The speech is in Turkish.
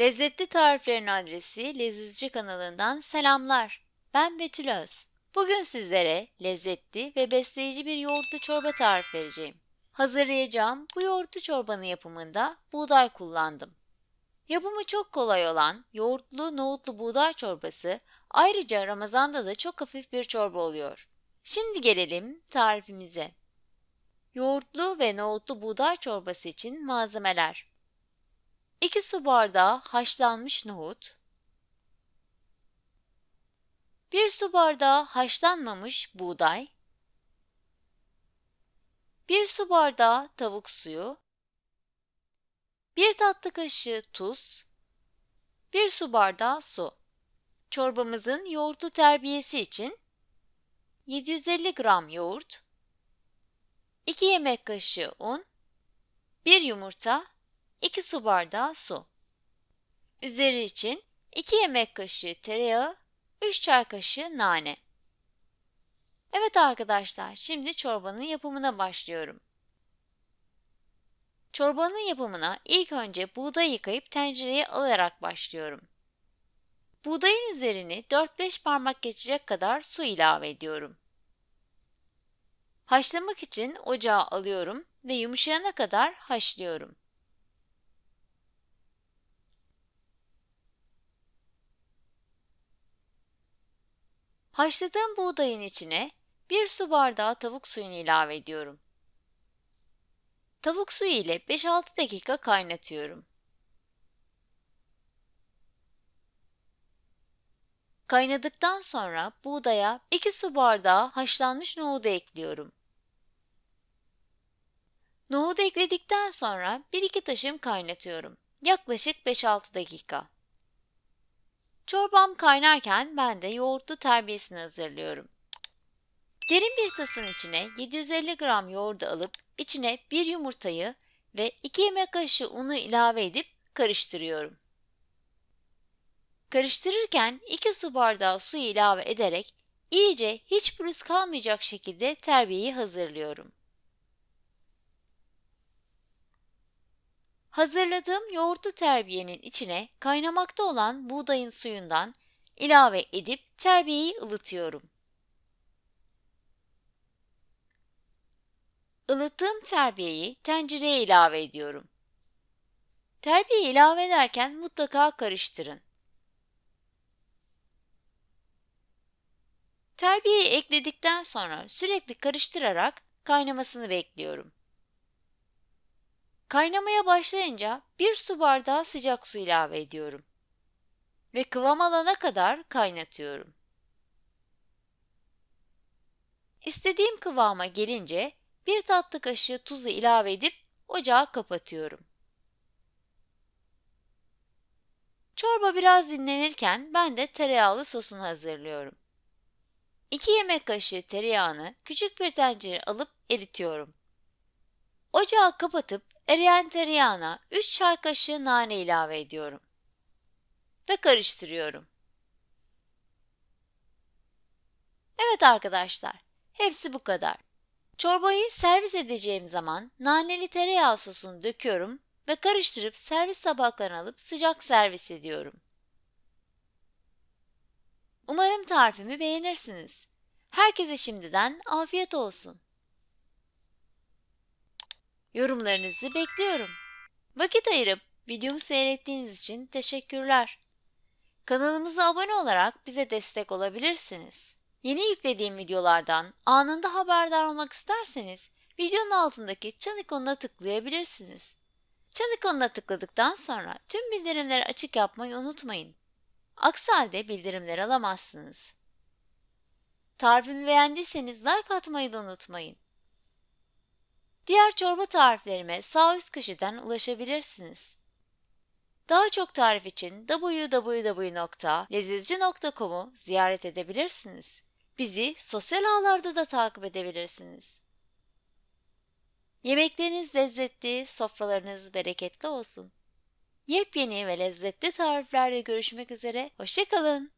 Lezzetli tariflerin adresi Lezizci kanalından selamlar. Ben Betül Öz. Bugün sizlere lezzetli ve besleyici bir yoğurtlu çorba tarif vereceğim. Hazırlayacağım bu yoğurtlu çorbanın yapımında buğday kullandım. Yapımı çok kolay olan yoğurtlu nohutlu buğday çorbası ayrıca Ramazan'da da çok hafif bir çorba oluyor. Şimdi gelelim tarifimize. Yoğurtlu ve nohutlu buğday çorbası için malzemeler. 2 su bardağı haşlanmış nohut, 1 su bardağı haşlanmamış buğday, 1 su bardağı tavuk suyu, 1 tatlı kaşığı tuz, 1 su bardağı su. Çorbamızın yoğurtlu terbiyesi için 750 gram yoğurt, 2 yemek kaşığı un, 1 yumurta, 2 su bardağı su. Üzeri için 2 yemek kaşığı tereyağı, 3 çay kaşığı nane. Evet arkadaşlar, şimdi çorbanın yapımına başlıyorum. Çorbanın yapımına ilk önce buğday yıkayıp tencereye alarak başlıyorum. Buğdayın üzerini 4-5 parmak geçecek kadar su ilave ediyorum. Haşlamak için ocağa alıyorum ve yumuşayana kadar haşlıyorum. Haşladığım buğdayın içine 1 su bardağı tavuk suyunu ilave ediyorum. Tavuk suyu ile 5-6 dakika kaynatıyorum. Kaynadıktan sonra buğdaya 2 su bardağı haşlanmış nohudu ekliyorum. Nohudu ekledikten sonra 1-2 taşım kaynatıyorum. Yaklaşık 5-6 dakika. Çorbam kaynarken ben de yoğurtlu terbiyesini hazırlıyorum. Derin bir tasın içine 750 gram yoğurdu alıp içine bir yumurtayı ve 2 yemek kaşığı unu ilave edip karıştırıyorum. Karıştırırken 2 su bardağı su ilave ederek iyice hiç pürüz kalmayacak şekilde terbiyeyi hazırlıyorum. Hazırladığım yoğurtlu terbiyenin içine kaynamakta olan buğdayın suyundan ilave edip terbiyeyi ılıtıyorum. Ilıttığım terbiyeyi tencereye ilave ediyorum. Terbiyeyi ilave ederken mutlaka karıştırın. Terbiyeyi ekledikten sonra sürekli karıştırarak kaynamasını bekliyorum. Kaynamaya başlayınca bir su bardağı sıcak su ilave ediyorum ve kıvam alana kadar kaynatıyorum. İstediğim kıvama gelince bir tatlı kaşığı tuzu ilave edip ocağı kapatıyorum. Çorba biraz dinlenirken ben de tereyağlı sosunu hazırlıyorum. 2 yemek kaşığı tereyağını küçük bir tencere alıp eritiyorum. Ocağı kapatıp eriyen tereyağına 3 çay kaşığı nane ilave ediyorum. Ve karıştırıyorum. Evet arkadaşlar, hepsi bu kadar. Çorbayı servis edeceğim zaman naneli tereyağı sosunu döküyorum ve karıştırıp servis tabaklarına alıp sıcak servis ediyorum. Umarım tarifimi beğenirsiniz. Herkese şimdiden afiyet olsun. Yorumlarınızı bekliyorum. Vakit ayırıp videomu seyrettiğiniz için teşekkürler. Kanalımıza abone olarak bize destek olabilirsiniz. Yeni yüklediğim videolardan anında haberdar olmak isterseniz videonun altındaki çan ikonuna tıklayabilirsiniz. Çan ikonuna tıkladıktan sonra tüm bildirimleri açık yapmayı unutmayın. Aksi halde bildirimleri alamazsınız. Tarifimi beğendiyseniz like atmayı da unutmayın. Diğer çorba tariflerime sağ üst köşeden ulaşabilirsiniz. Daha çok tarif için www.lezizci.com'u ziyaret edebilirsiniz. Bizi sosyal ağlarda da takip edebilirsiniz. Yemekleriniz lezzetli, sofralarınız bereketli olsun. Yepyeni ve lezzetli tariflerde görüşmek üzere, hoşçakalın.